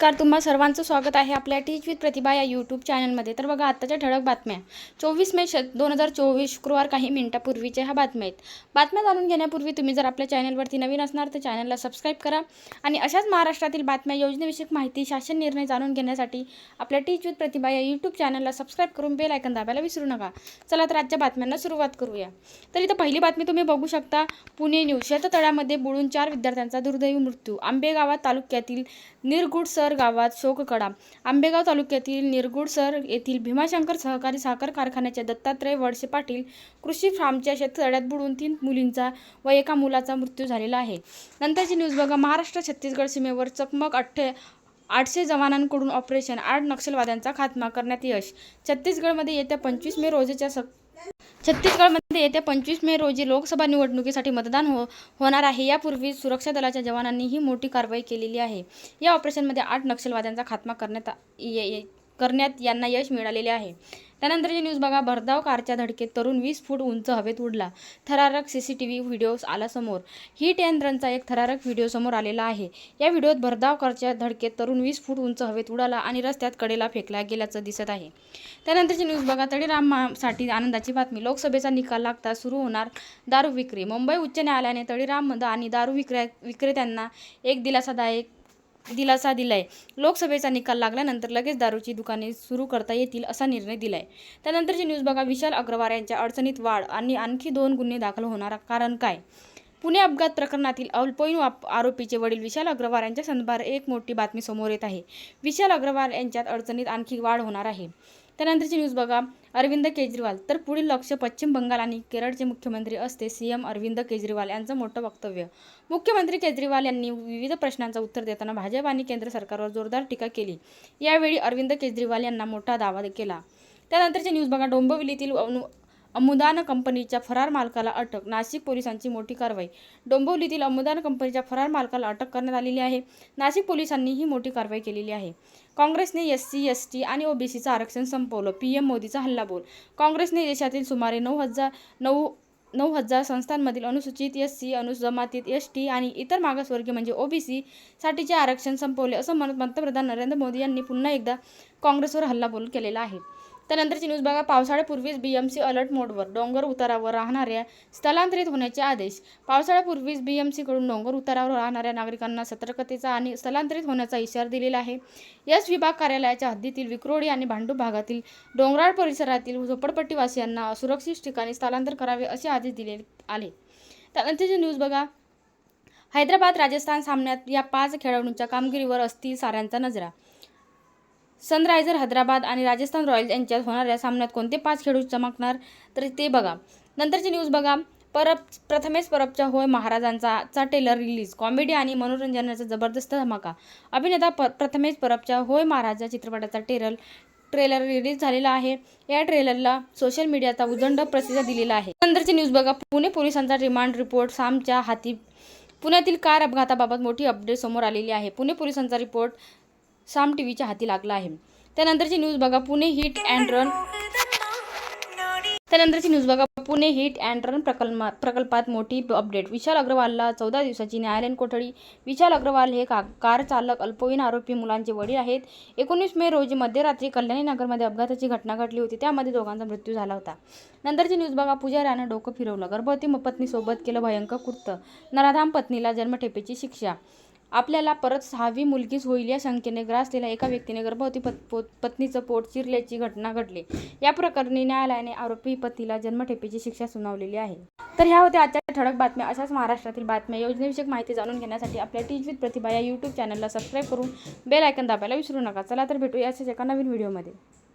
नमस्कार तुम्हा सर्वांचं स्वागत आहे आपल्या टीच विथ प्रतिभा या यूट्यूब चॅनलमध्ये तर बघा आत्ताच्या ठळक बातम्या. चोवीस मे श दोन हजार चोवीस शुक्रवार काही मिनिटापूर्वीच्या ह्या बातम्या आहेत. बातम्या जाणून घेण्यापूर्वी तुम्ही जर आपल्या चॅनलवरती नवीन असणार तर चॅनलला सबस्क्राईब करा आणि अशाच महाराष्ट्रातील बातम्या योजनेविषयक माहिती शासन निर्णय जाणून घेण्यासाठी आपल्या टीच विथ प्रतिभा या यूट्यूब चॅनलला सबस्क्राईब करून बेल आयकन दाबायला विसरू नका. चला तर आजच्या बातम्यांना सुरुवात करूया. तर इथं पहिली बातमी तुम्ही बघू शकता. पुणे न्यूज शेततळ्यामध्ये बुडून चार विद्यार्थ्यांचा दुर्दैवी मृत्यू. आंबेगावात तालुक्यातील निरगुडसर गावात शोककडा आंबेगाव तालुक्यातील निरगुडसर येथील भीमाशंकर सहकारी साखर कारखान्याचे दत्तात्रय वडसे पाटील कृषी फार्मच्या शेततळ्यात बुडून तीन मुलींचा व एका मुलाचा मृत्यू झालेला आहे. नंतरची न्यूज बघा. महाराष्ट्र छत्तीसगड सीमेवर चकमक अठ्ठे आठशे जवानांकडून ऑपरेशन आठ नक्षलवाद्यांचा खात्मा करण्यात यश. छत्तीसगडमध्ये येत्या पंचवीस मे रोजीच्या सक छत्तीसगडमध्ये येत्या पंचवीस मे रोजी लोकसभा निवडणुकीसाठी मतदान हो होणार आहे. यापूर्वी सुरक्षा दलाच्या जवानांनी ही मोठी कारवाई केलेली आहे. या ऑपरेशनमध्ये आठ नक्षलवाद्यांचा खात्मा करण्यात ये- करण्यात यांना यश मिळालेले आहे. त्यानंतरची न्यूज बघा भरधाव कारच्या धडकेत तरुण वीस फूट उंच हवेत उडला. थरारक C C T V video आला समोर. हिट अँड रनचा एक थरारक व्हिडिओ समोर आलेला आहे. या व्हिडिओत भरधाव कारच्या धडकेत तरुण वीस फूट उंच हवेत उडाला आणि रस्त्यात कडेला फेकला गेल्याचं दिसत आहे. त्यानंतरची न्यूज बघा तळीरामसाठी आनंदाची बातमी. लोकसभेचा निकाल लागता सुरू होणार दारू विक्री. मुंबई उच्च न्यायालयाने तळीराम आणि दारू विक्रे विक्रेत्यांना एक दिलासादायक दिलासा दिलाय. लोकसभेचा निकाल लागल्यानंतर लगेच दारूची दुकाने सुरू करता येतील असा निर्णय दिलाय. त्यानंतरची न्यूज बघा विशाल अग्रवाल यांच्या अडचणीत वाढ आणि आणखी दोन गुन्हे दाखल होणार कारण काय? पुणे अपघात प्रकरणातील अल्पवयीन आप- आरोपीचे वडील विशाल अग्रवाल यांच्या संदर्भात एक मोठी बातमी समोर येत आहे. विशाल अग्रवाल यांच्यात अडचणीत आणखी वाढ होणार आहे. त्यानंतरची न्यूज बघा. अरविंद केजरीवाल. तर पुढील लक्ष पश्चिम बंगाल आणि केरळचे मुख्यमंत्री असते सीएम अरविंद केजरीवाल यांचं मोठं वक्तव्य. मुख्यमंत्री केजरीवाल यांनी विविध प्रश्नांचं उत्तर देताना भाजप आणि केंद्र सरकारवर जोरदार टीका केली. यावेळी अरविंद केजरीवाल यांना मोठा दावा केला. त्यानंतरची न्यूज बघा. डोंबिवलीतील अमुदान कंपनीच्या फरार मालकाला अटक नाशिक पोलिसांची मोठी कारवाई. डोंबिवलीतील अमुदान कंपनीच्या फरार मालकाला अटक करण्यात आलेली आहे. नाशिक पोलिसांनी ही मोठी कारवाई केलेली आहे. काँग्रेसने एस सी एस टी आणि ओबीसीचं आरक्षण संपवलं. पी एम मोदीचा हल्लाबोल काँग्रेसने देशातील सुमारे नऊ हजार नऊ नऊ हजार संस्थांमधील अनुसूचित एस सी अनुजमातीत एस टी आणि इतर मागासवर्गीय म्हणजे ओबीसी साठीचे आरक्षण संपवले असं म्हणत पंतप्रधान नरेंद्र मोदी यांनी पुन्हा एकदा काँग्रेसवर हल्लाबोल केलेला आहे. त्यानंतरची न्यूज बघा. पावसाळ्यापूर्वीच बीएमसी अलर्ट मोडवर डोंगर उतारावर राहणाऱ्या स्थलांतरित होण्याचे आदेश. पावसाळ्यापूर्वीच बीएमसीकडून डोंगर उतारावर राहणाऱ्या नागरिकांना सतर्कतेचा आणि स्थलांतरित होण्याचा इशारा दिलेला आहे. यस विभाग कार्यालयाच्या हद्दीतील विक्रोळी आणि भांडूप भागातील डोंगराळ परिसरातील झोपडपट्टीवासियांना असुरक्षित ठिकाणी स्थलांतर करावे असे आदेश दिले आले. त्यानंतरची न्यूज बघा. हैदराबाद राजस्थान सामन्यात या पाच खेळाडूंच्या कामगिरीवर असतील साऱ्यांचा नजरा. सनरायझर हैदराबाद आणि राजस्थान रॉयल्स यांच्यात होणाऱ्या सामन्यात कोणते पाच खेळाडू चमकणार? तर ते बघा. नंतरची न्यूज बघा. परब प्रथमेश परबच्या होय महाराजांचा चा टेलर रिलीज. कॉमेडी आणि मनोरंजनाचा जबरदस्त धमाका. अभिनेता प प्रथमेश परबच्या होय महाराज या चित्रपटाचा टेरल ट्रेलर रिलीज झालेला आहे. या ट्रेलरला सोशल मीडियाचा उदंड प्रसिद्ध दिलेला आहे. नंतरची न्यूज बघा. पुणे पोलिसांचा रिमांड रिपोर्ट. सामच्या हाती पुण्यातील कार अपघाताबाबत मोठी अपडेट समोर आलेली आहे. पुणे पोलिसांचा रिपोर्ट साम टी व्हीच्या हाती लागला आहे. त्यानंतरची न्यूज बघा पुणे हिट अँड रन. त्यानंतरची न्यूज बघा पुणे हिट अँड रन प्रकल्प प्रकल्पात मोठी अपडेट. विशाल अग्रवालला चौदा दिवसाची न्यायालयीन कोठडी. विशाल अग्रवाल हे का कार चालक अल्पवयीन आरोपी मुलांचे वडील आहेत. एकोणीस मे रोजी मध्यरात्री कल्याणी नगरमध्ये अपघाताची घटना घडली होती. त्यामध्ये दोघांचा मृत्यू झाला होता. नंतरची न्यूज बघा पुजाऱ्यानं डोकं फिरवलं. गर्भवती पत्नीसोबत केलं भयंकर कृत्य. नराधाम पत्नीला जन्मठेपेची शिक्षा. आपल्याला परत सहावी मुलगीच होईल या शंकेने ग्रासलेल्या एका व्यक्तीने गर्भवती पत पोत पत्नीचं पोट चिरल्याची घटना घडली. या प्रकरणी न्यायालयाने आरोपी पतीला जन्मठेपेची शिक्षा सुनावलेली आहे. तर ह्या होत्या आजच्या ठळक बातम्या. अशाच महाराष्ट्रातील बातम्या योजनेविषयक माहिती जाणून घेण्यासाठी आपल्या टीच विथ प्रतिभा या यूट्यूब चॅनलला सबस्क्राईब करून बेल आयकन दाबायला विसरू नका. चला तर भेटूया अशाच एका नवीन व्हिडिओमध्ये